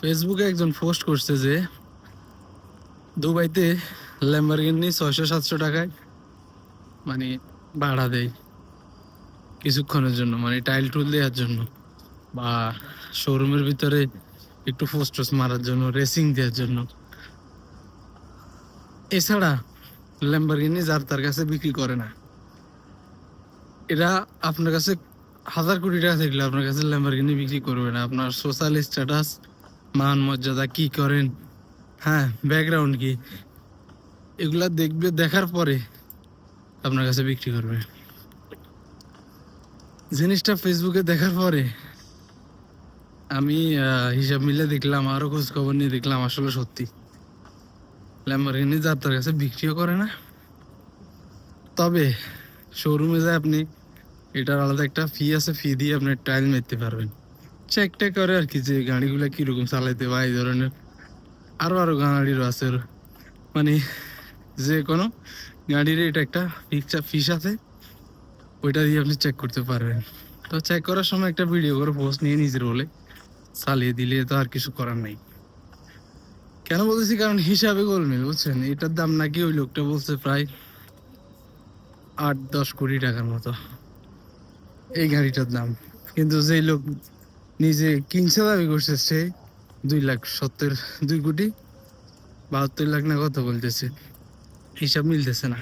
ফেসবুকে একজন পোস্ট করছে যে, দুবাইতে ল্যাম্বারগিনি ছয়শো সাতশো টাকায় মানে ভাড়া দেয় কিছুক্ষণের জন্য মানে টাইল টুল দেওয়ার জন্য বা শোরুমের ভিতরে একটু ফোস্টোস মারার জন্য রেসিং দেওয়ার জন্য। এছাড়া ল্যাম্বারগিনি যার তার কাছে বিক্রি করে না। এরা আপনার কাছে হাজার কোটি টাকা থাকলে আপনার কাছে ল্যাম্বারগিনি বিক্রি করবে না। আপনার সোশ্যাল স্ট্যাটাস মান মর্যাদা কি করেন? হ্যাঁ ব্যাকগ্রাউন্ড কি? এগুলা দেখবে, দেখার পরে আপনার কাছে বিক্রি করবে। জিনিসটা ফেসবুকে দেখার পরে আমি হিসাব মিলে দেখলাম, আরও খোঁজ খবর নিয়ে দেখলাম, আসলে সত্যি। ল্যাম্বরগিনি তার কাছে বিক্রিও করে না। তবে শোরুমে যায় আপনি, এটার আলাদা একটা ফি আছে ফি দিয়ে আপনি টাইল মেরতে পারবেন। চেকটা করে আর কি যে গাড়িগুলো কীরকম চালাইতে বা এই ধরনের। আরও আরও গাড়িরও আছে মানে যে কোনো গাড়ির এটা একটা পিকচার ফিস আছে, ওইটা দিয়ে আপনি চেক করতে পারবেন। তো চেক করার সময় একটা ভিডিও করে পোস্ট নিয়ে নিজের বলে চালিয়ে দিলে তো আর কিছু করার নাই। কেন বলতেছি? কারণ হিসাবে গোলমেল, বুঝছেন? এটার দাম নাকি ওই লোকটা বলছে প্রায় আট দশ কোটি টাকার মতো। এই গাড়িটার দাম। কিন্তু যেই লোক নিজে কিনছে দাবি করছে সে দুই লাখ সত্তর, দুই কোটি, বাহাত্তর লাখ না কত বলতেছে? হিসাব মিলতেছে না।